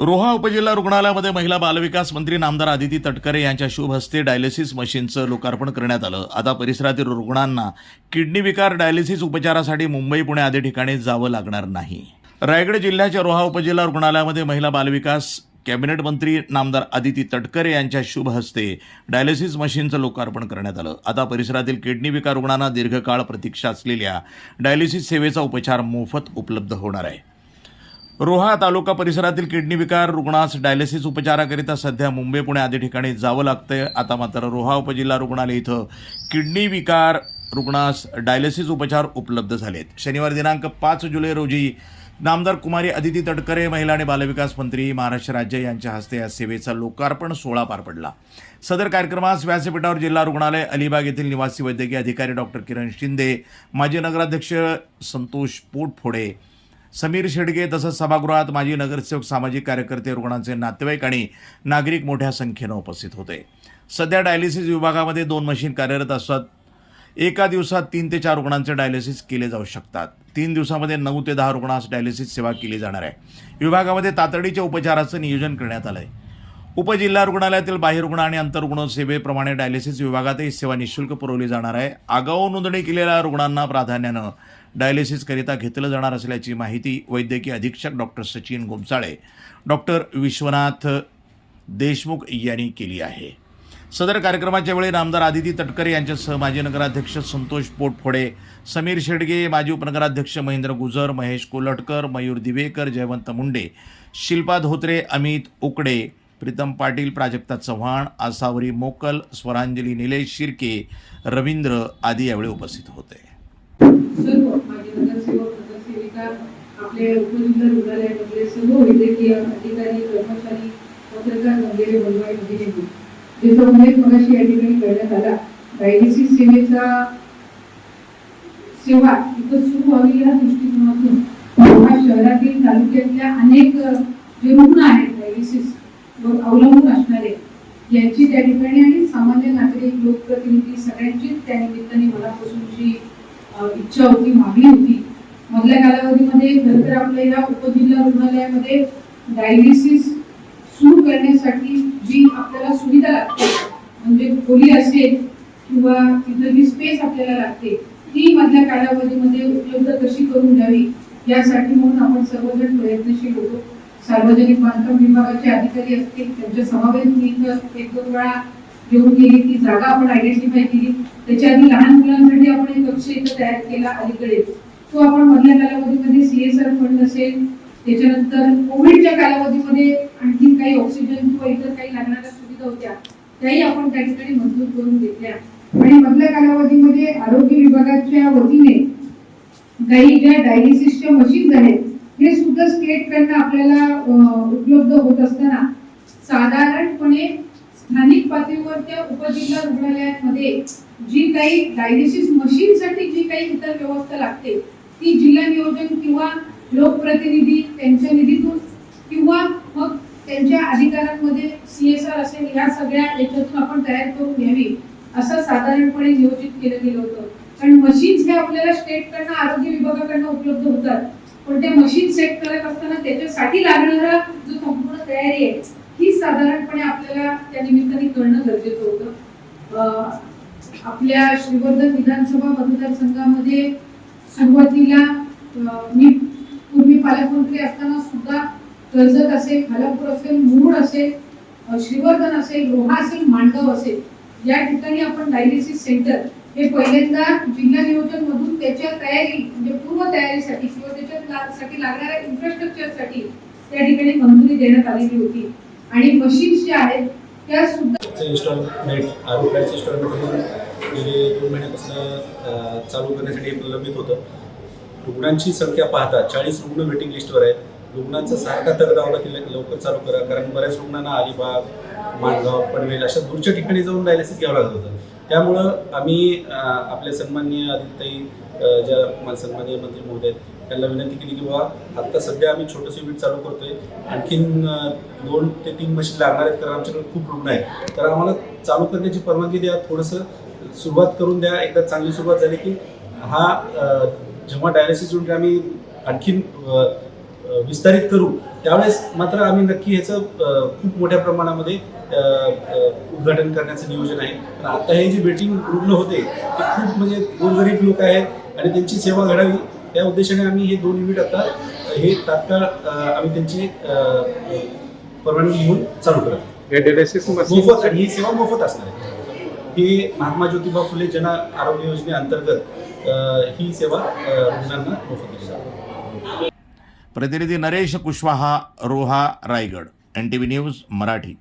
रोहा उपजिल्हा रुग्णालयामध्ये महिला बालविकास मंत्री नामदार आदिती तटकरे यांच्या शुभ हस्ते डायलिसिस मशीनचं लोकार्पण करण्यात आलं. आता परिसरातील रुग्णांना किडनी विकार डायलिसिस उपचारासाठी मुंबई पुणे आदी ठिकाणी जावं लागणार नाही. रायगड जिल्ह्याच्या रोहा उपजिल्हा रुग्णालयामध्ये महिला बालविकास कॅबिनेट मंत्री नामदार आदिती तटकरे यांच्या शुभ हस्ते डायलिसिस मशीनचं लोकार्पण करण्यात आलं. आता परिसरातील किडनी विकार रुग्णांना दीर्घकाळ प्रतीक्षा असलेल्या डायलिसिस सेवेचा उपचार मोफत उपलब्ध होणार आहे. रोहा तालुका परिसरातील किडनी विकार रुग्णास डायलिसिस उपचाराकरिता सध्या मुंबई पुणे आदी ठिकाणी जावं लागतंय. आता मात्र रोहा उपजिल्हा रुग्णालय इथं किडनी विकार रुग्णास डायलिसिस उपचार उपलब्ध झालेत. शनिवार दिनांक पाच जुलै रोजी नामदार कुमारी अदिती तटकरे महिला आणि बालविकास मंत्री महाराष्ट्र राज्य यांच्या हस्ते या सेवेचा लोकार्पण सोहळा पार पडला. सदर कार्यक्रमास व्यासपीठावर जिल्हा रुग्णालय अलिबाग येथील निवासी वैद्यकीय अधिकारी डॉक्टर किरण शिंदे माजी नगराध्यक्ष संतोष पोटफोडे समीर शेडगे तसंच सभागृहात माजी नगरसेवक सामाजिक कार्यकर्ते रुग्णांचे नातेवाईक आणि नागरिक मोठ्या संख्येनं उपस्थित होते. सध्या डायलिसिस विभागामध्ये दोन मशीन कार्यरत असतात एका दिवसात तीन ते चार रुग्णांचे डायलिसिस केले जाऊ शकतात. तीन दिवसामध्ये नऊ ते दहा रुग्णांस डायलिसिस सेवा केली जाणार आहे. विभागामध्ये तातडीच्या उपचाराचं नियोजन करण्यात आलं आहे उपजिल्हा रुग्णालयातील बाह्यरुग्ण आणि अंतरुग्ण सेवेप्रमाणे डायलिसिस विभागातही सेवा निशुल्क पुरवली जाणार आहे. आगाऊ नोंदणी केलेल्या रुग्णांना प्राधान्यानं डायलिसिसकरिता घेतलं जाणार असल्याची माहिती वैद्यकीय अधीक्षक डॉक्टर सचिन गोमसाळे डॉक्टर विश्वनाथ देशमुख यांनी केली आहे. सदर कार्यक्रमाच्या वेळी नामदार आदिती तटकरे यांच्यासह माजी नगराध्यक्ष संतोष पोटफोडे समीर शेडगे माजी उपनगराध्यक्ष महेंद्र गुजर महेश कोलटकर मयूर दिवेकर जयवंत मुंडे शिल्पा धोत्रे अमित उकडे प्रीतम पाटील प्राजक्ता चव्हाण आसावरी मोकल स्वरांजली निलेश शिर्के रवींद्र आदी यावेळी उपस्थित होते. आपले उपजिल्हा रुग्णालयामधले सर्व वैद्यकीय अधिकारी कर्मचारी पत्रकार वगैरे ज्याचा उल्लेख मगाशी या ठिकाणी करण्यात आला डायलिसिस सेवेचा सेवा इथं सुरू व्हावी या दृष्टिकोनातून शहरातील तालुक्यातल्या अनेक जे रुग्ण आहेत डायलिसिस अवलंबून असणारे. यांची त्या ठिकाणी आणि सामान्य नागरिक लोकप्रतिनिधी सगळ्यांची त्या निमित्ताने मनापासून जी इच्छा होती मागणी होती. मधल्या कालावधीमध्ये खरं तर आपल्या या उपजिल्हा रुग्णालयामध्ये डायलिसिस सुरू करण्यासाठी जी आपल्याला सुविधा लागते म्हणजे खोली असेल किंवा तिथं जी स्पेस आपल्याला लागते ती मधल्या कालावधीमध्ये उपलब्ध कशी करून द्यावी यासाठी म्हणून आपण सर्वजण प्रयत्नशील होतो. सार्वजनिक बांधकाम विभागाचे अधिकारी असतील त्यांच्या समावेश मी एक दोन वेळा घेऊन गेली ती जागा आपण आयडेंटिफाय केली. त्याच्या आधी लहान मुलांसाठी आपण एक कक्ष इथं तयार केला अलीकडे. तो आपण मधल्या कालावधीमध्ये सीएसआर फंड असेल त्याच्यानंतर कोविडच्या कालावधीमध्ये आणखी काही ऑक्सिजन किंवा इतर काही लागणाऱ्या सुविधा होत्या त्याही आपण त्या ठिकाणी मंजूर करून घेतल्या. आणि मधल्या कालावधीमध्ये आरोग्य विभागाच्या वतीने काही ज्या डायलिसिसच्या मशीन्स आहेत विविध स्टेटकडनं आपल्याला उपलब्ध होत असताना साधारणपणे स्थानिक पातळीवर त्या उपजिल्हा रुग्णालयांमध्ये जी काही डायलिसिस मशीनसाठी जी काही इतर व्यवस्था लागते ती जिल्हा नियोजन किंवा लोकप्रतिनिधी त्यांच्या निधीतून किंवा मग त्यांच्या अधिकारांमध्ये सीएसआर असेल या सगळ्या याच्यातून आपण तयार करून घ्यावी असं साधारणपणे नियोजित केलं गेलं होतं. कारण मशीन्स हे आपल्याला स्टेटकडनं आरोग्य विभागाकडनं उपलब्ध होतात. पण ते मशीन सेट करत असताना त्याच्यासाठी लागणारा जो संपूर्ण तयारी आहे ही साधारणपणे आपल्याला त्या निमित्ताने करणं गरजेचं होतं. आपल्या श्रीवर्धन विधानसभा मतदारसंघामध्ये सुरुवातीला मी पूर्वी पालकमंत्री असताना सुद्धा कर्जत असेल खालापूर असेल मुरुड असेल श्रीवर्धन असेल रोहा असेल मांडव असेल या ठिकाणी आपण डायलिसिस सेंटर हे पहिल्यांदा जिल्हा नियोजन मधून त्याच्या तयारी म्हणजे पूर्व तयारीसाठी साठी लागणाऱ्या इन्फ्रास्ट्रक्चरसाठी त्या ठिकाणी मंजुरी देण्यात आलेली होती. आणि मशीन्स ज्या आहेत त्या सुद्धा इन्स्टॉलमेंट आरोग्याचे इन्स्टॉलमेंट गेले दोन महिन्यापासून चालू करण्यासाठी प्रलंबित होतं. रुग्णांची संख्या पाहता चाळीस रुग्ण वेटिंग लिस्टवर आहेत. रुग्णांचा सारखा तगडावला की लवकर चालू करा कारण बऱ्याच रुग्णांना अलिबाग माणगाव पनवेल अशा दूरच्या ठिकाणी जाऊन डायलिसिस घ्यावं लागत होतं. त्यामुळं आम्ही आपल्या सन्मान्य आदित्यताई ज्या सन्मान्य मंत्री महोदय त्यांना विनंती केली की बाबा आत्ता सध्या आम्ही छोटंसं युनिट चालू करतोय. आणखीन दोन ते तीन मशीन लागणार आहेत कारण आमच्याकडे खूप रुग्ण आहेत. तर आम्हाला चालू करण्याची परवानगी द्या थोडंसं सुरुवात करून द्या. एकदा चांगली सुरुवात झाली की हा जेव्हा डायलिसिस युनिट आम्ही आणखीन विस्तारित करू त्यावेळेस मात्र आम्ही नक्की ह्याचं खूप मोठ्या प्रमाणामध्ये उद्घाटन करण्याचं नियोजन आहे. पण आता हे जे वेटिंग रुग्ण होते ते खूप म्हणजे गोरगरीब लोक आहेत आणि त्यांची सेवा घडावी त्या उद्देशाने आम्ही हे दोन युनिट आता हे तात्काळ आम्ही त्यांची परवानगी घेऊन चालू करत हे मोफत आणि ही सेवा मोफत असणार आहे. ही महात्मा ज्योतिबा फुले जन आरोग्य योजनेअंतर्गत ही सेवा रुग्णांना मोफत दिली जाते. प्रतिनिधी Naresh Kushwaha Roha Raigad N T V news Marathi.